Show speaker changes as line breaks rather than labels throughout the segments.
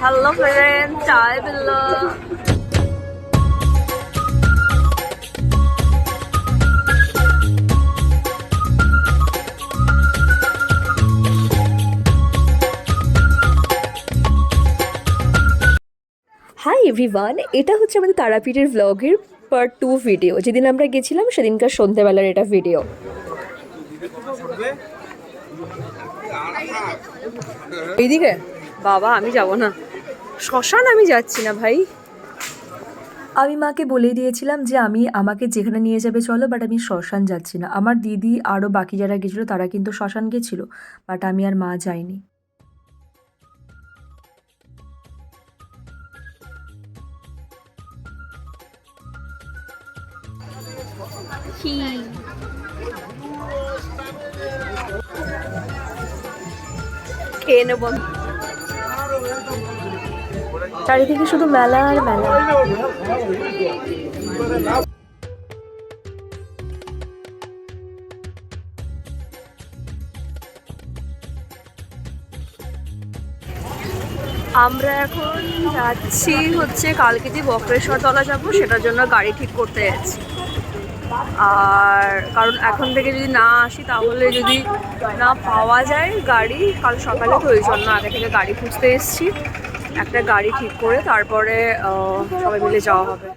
Hello friend চায় বিল্লো
hi everyone এটা হচ্ছে আমাদের তারাপীঠের ভ্লগের পার্ট টু ভিডিও যেদিন আমরা গেছিলাম সেদিনকার সন্ধ্যেবেলার এটা ভিডিও
এইদিকে? বাবা আমি যাব না। শ্মশান আমি যাচ্ছি না ভাই।
আমি মাকে বলেই দিয়েছিলাম যে আমি আমাকে যেখানে নিয়ে যাবে চলো বাট আমি শ্মশান যাচ্ছি না। আমার দিদি আরও বাকি যারা গেছিল তারা কিন্তু শ্মশান গেছিল বাট আমি আর মা যাইনি।
খেয়ে নেব।
চারিদিকে শুধু মেলা আর মেলা।
আমরা এখন যাচ্ছি হচ্ছে কালকে যে বক্রেশ্বর তলা যাব, সেটার জন্য গাড়ি ঠিক করতে যাচ্ছি। আর কারণ এখন থেকে যদি না আসি, তাহলে যদি না পাওয়া যায় গাড়ি, কাল সকালে তো ওই জন্য আগে থেকে গাড়ি খুঁজতে এসেছি। একটা গাড়ি ঠিক করে তারপরে সবাই মিলে যাওয়া হবে।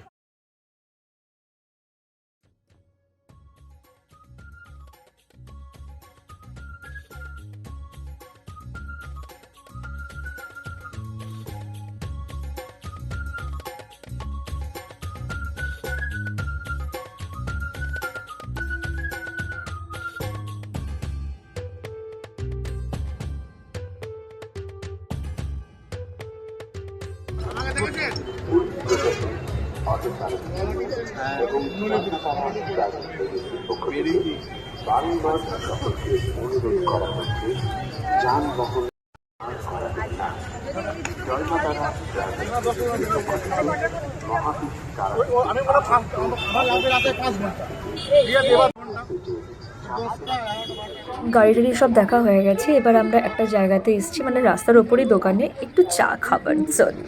বারংবার
গাড়ি টাড়ি সব দেখা হয়ে গেছে। এবার আমরা একটা জায়গাতে এসেছি মানে রাস্তার ওপরই দোকানে, একটু চা খাবার জন্য।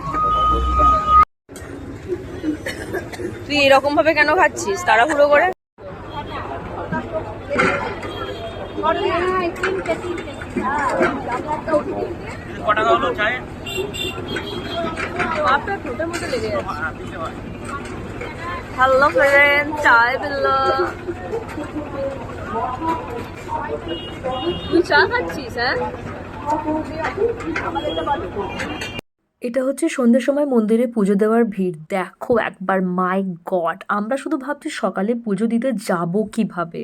তুই এরকম ভাবে কেন খাচ্ছিস? তাড়াহুড়ো করে। হ্যালো ফ্রেন্ড চায় বিল্লো তুই চা খাচ্ছিস হ্যাঁ?
এটা হচ্ছে সন্ধ্যের সময় মন্দিরে পুজো দেওয়ার ভিড়। দেখো একবার মাই গড আমরা শুধু ভাবছি সকালে পুজো দিতে যাব কীভাবে?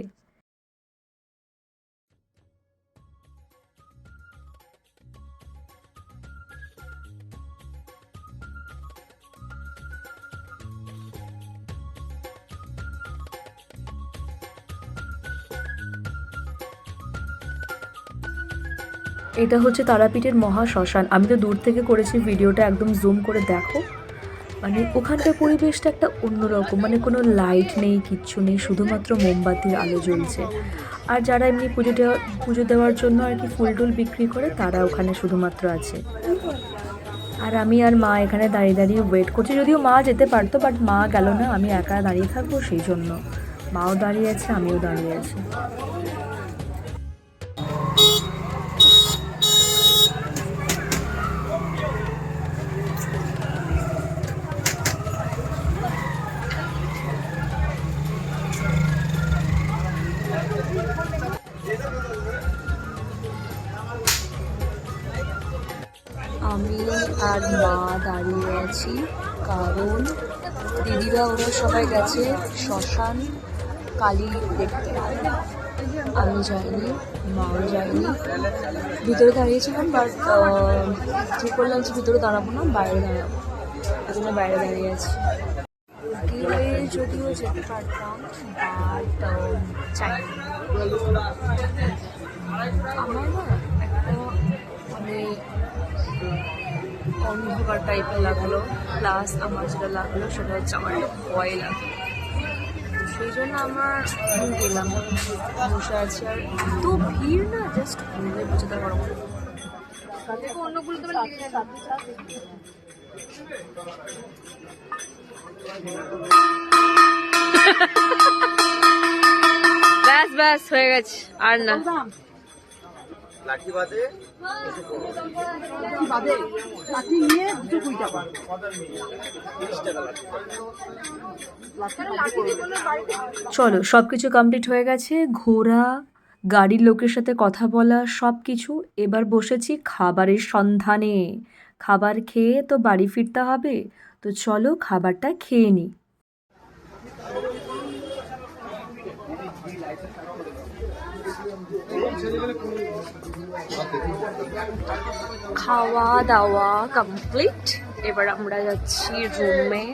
এটা হচ্ছে তারাপীঠের মহা শ্মশান। আমি তো দূর থেকে করেছি ভিডিওটা, একদম জুম করে দেখো। মানে ওখানকার পরিবেশটা একটা অন্যরকম মানে কোনো লাইট নেই, কিচ্ছু নেই, শুধুমাত্র মোমবাতির আলো জ্বলছে। আর যারা এমনি পুজো দেওয়া, পুজো দেওয়ার জন্য আর কি ফুল টুল বিক্রি করে, তারা ওখানে শুধুমাত্র আছে। আর আমি আর মা এখানে দাঁড়িয়ে দাঁড়িয়ে ওয়েট করছি। যদিও মা যেতে পারতো বাট মা গেল না। আমি একা দাঁড়িয়ে থাকব সেই জন্য। মাও দাঁড়িয়ে আছে, আমিও দাঁড়িয়ে আছি। আমি আর মা দাঁড়িয়ে আছি। কারণ দিদিরা ওরা সবাই গেছে শ্মশান কালী দেখতে। আমি যাইনি, মাও যাইনি ভিতরে দাঁড়িয়েছিলাম বাট ঠিক করলাম যে ভিতরে দাঁড়াবো না, বাইরে দাঁড়াবো। এই জন্য বাইরে দাঁড়িয়ে আছি। যদিও যেতে পারতাম বাট চাই আমার না অন্ধকার টাইপের লাগল প্লাস আমার যেটা লাগল সেটা হচ্ছে আমার একটা ভয় লাগল। সেই জন্য আমার গেলাম বসে আছি আর এত ভিড় না জাস্ট ঘুরে বুঝতে পারব না অন্যগুলো তো ব্যাস ব্যাস হয়ে গেছে। আর না।
চলো সব কিছু কমপ্লিট হয়ে গেছে ঘোরা গাড়ির লোকের সাথে কথা বলা সব কিছু এবার বসেছি খাবারের সন্ধানে। খাবার খেয়ে তো বাড়ি ফিরতে হবে তো চলো খাবারটা খেয়ে নিই
খাওয়া দাওয়া কমপ্লিট এবার আমরা যাচ্ছি রুমে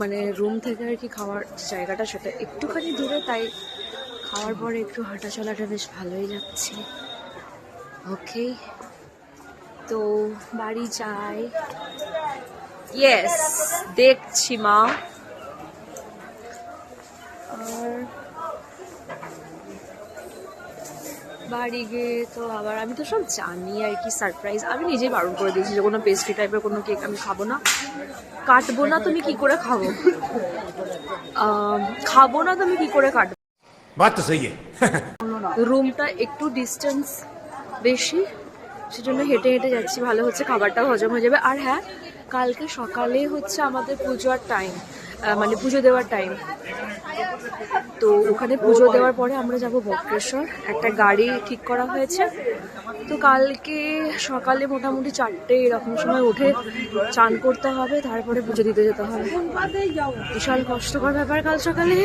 মানে রুম থেকে আর কি খাওয়ার জায়গাটা সেটা একটুখানি দূরে, তাই খাওয়ার পরে একটু হাঁটা চলাটা বেশ ভালোই লাগছে। ওকে তো বাড়ি যাই। ইয়েস দেখছি মা। আর বাড়ি গিয়ে তো আবার আমি তো সব জানি আর কি সারপ্রাইজ আমি নিজেই বারণ করে দিয়েছি যে কোনো পেস্ট্রি টাইপের কোনো কেক আমি খাব না। কাটবো না তুমি কি করে খাব? খাব না তুমি কি করে কাটবো?
বাত
রুমটা একটু ডিস্টেন্স বেশি সেজন্য হেঁটে হেঁটে যাচ্ছি ভালো হচ্ছে খাবারটা হজম হয়ে যাবে। আর হ্যাঁ কালকে সকালে হচ্ছে আমাদের পুজোর টাইম মানে পুজো দেওয়ার টাইম তো ওখানে পুজো দেওয়ার পরে আমরা যাব বক্রেশ্বর। একটা গাড়ি ঠিক করা হয়েছে। তো কালকে সকালে মোটামুটি চারটে এরকম সময় উঠে চান করতে হবে, তারপরে পুজো দিতে যেতে হবে। বিশাল কষ্টকর ব্যাপার কাল সকালে।